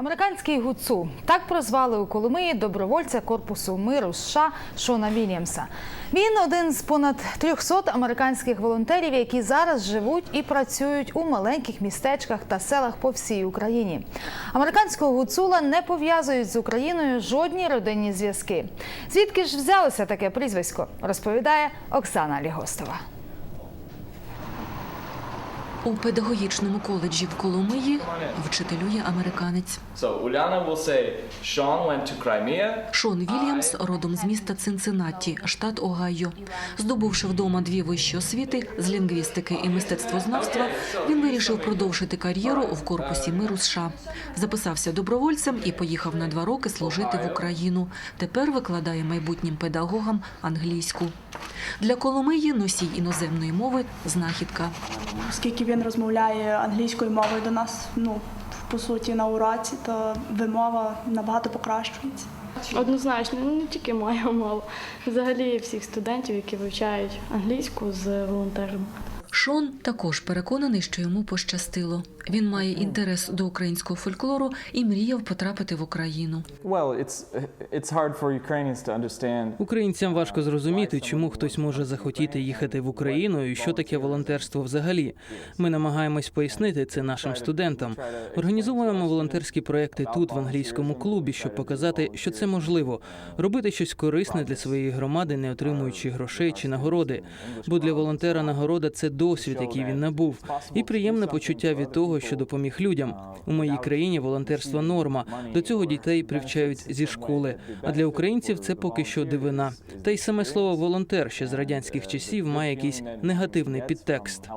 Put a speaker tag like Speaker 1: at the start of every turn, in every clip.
Speaker 1: Американський гуцул так прозвали у Коломиї добровольця корпусу миру США Шона Вільямса. Він один з понад 300 американських волонтерів, які зараз живуть і працюють у маленьких містечках та селах по всій Україні. Американського гуцула не пов'язують з Україною жодні родинні зв'язки. Звідки ж взялося таке прізвисько? Розповідає Оксана Лігостова.
Speaker 2: У педагогічному коледжі в Коломиї вчителює американець. Шон Вільямс родом з міста Цинциннаті, штат Огайо. Здобувши вдома дві вищі освіти з лінгвістики і мистецтвознавства, він вирішив продовжити кар'єру в корпусі миру США. Записався добровольцем і поїхав на два роки служити в Україну. Тепер викладає майбутнім педагогам англійську. Для Коломиї носій іноземної мови знахідка.
Speaker 3: Оскільки він розмовляє англійською мовою до нас, ну по суті, на уроці, то вимова набагато покращується.
Speaker 4: Однозначно, ну не тільки моя мова, взагалі всіх студентів, які вивчають англійську з волонтерами.
Speaker 2: Шон також переконаний, що йому пощастило. Він має інтерес до українського фольклору і мріяв потрапити в Україну.
Speaker 5: Українцям важко зрозуміти, чому хтось може захотіти їхати в Україну і що таке волонтерство взагалі. Ми намагаємось пояснити це нашим студентам. Організовуємо волонтерські проекти тут, в англійському клубі, щоб показати, що це можливо робити щось корисне для своєї громади, не отримуючи грошей чи нагороди. Бо для волонтера нагорода це досвід, який він набув, і приємне почуття від того, що допоміг людям. У моїй країні волонтерство норма. До цього дітей привчають зі школи. А для українців це поки що дивина. Та й саме слово волонтер ще з радянських часів має якийсь негативний підтекст.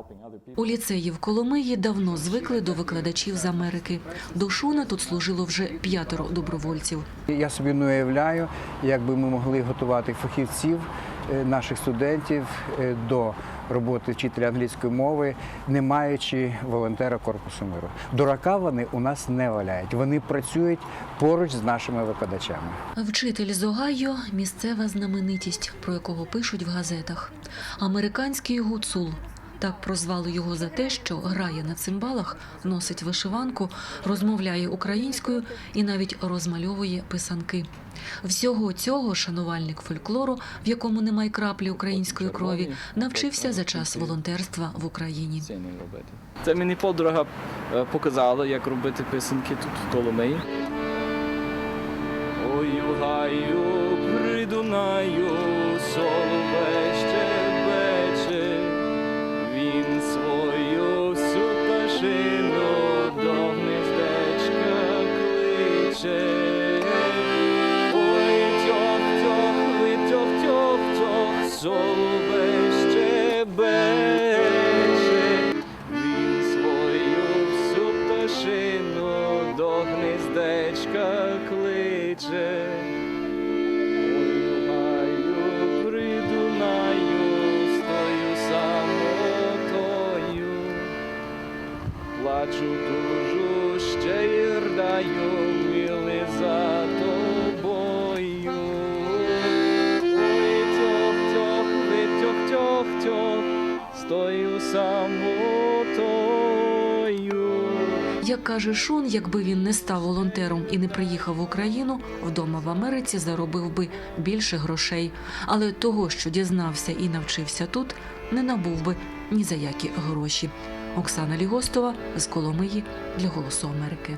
Speaker 2: У ліцеї в Коломиї давно звикли до викладачів з Америки. До Шона тут служило вже п'ятеро добровольців.
Speaker 6: Я собі не уявляю, як би ми могли готувати фахівців, наших студентів е, до роботи вчителя англійської мови, не маючи волонтера корпусу миру. Дурака вони у нас не валяють. Вони працюють поруч з нашими викладачами.
Speaker 2: Вчитель з Огайо – місцева знаменитість, про якого пишуть в газетах. Американський гуцул. Так прозвали його за те, що грає на цимбалах, носить вишиванку, розмовляє українською і навіть розмальовує писанки. Всього цього шанувальник фольклору, в якому немає краплі української крові, навчився за час волонтерства в Україні.
Speaker 7: Це мені подруга е, показала, як робити писанки тут в Коломиї. Ой, гаю, при Дунаю, соловей гнездечка кличе. Самотою, плачу, дужу ще й рдаю,
Speaker 2: Як каже Шон, якби він не став волонтером і не приїхав в Україну, вдома в Америці заробив би більше грошей. Але того, що дізнався і навчився тут, не набув би ні за які гроші. Оксана Лігостова з Коломиї для Голосу Америки.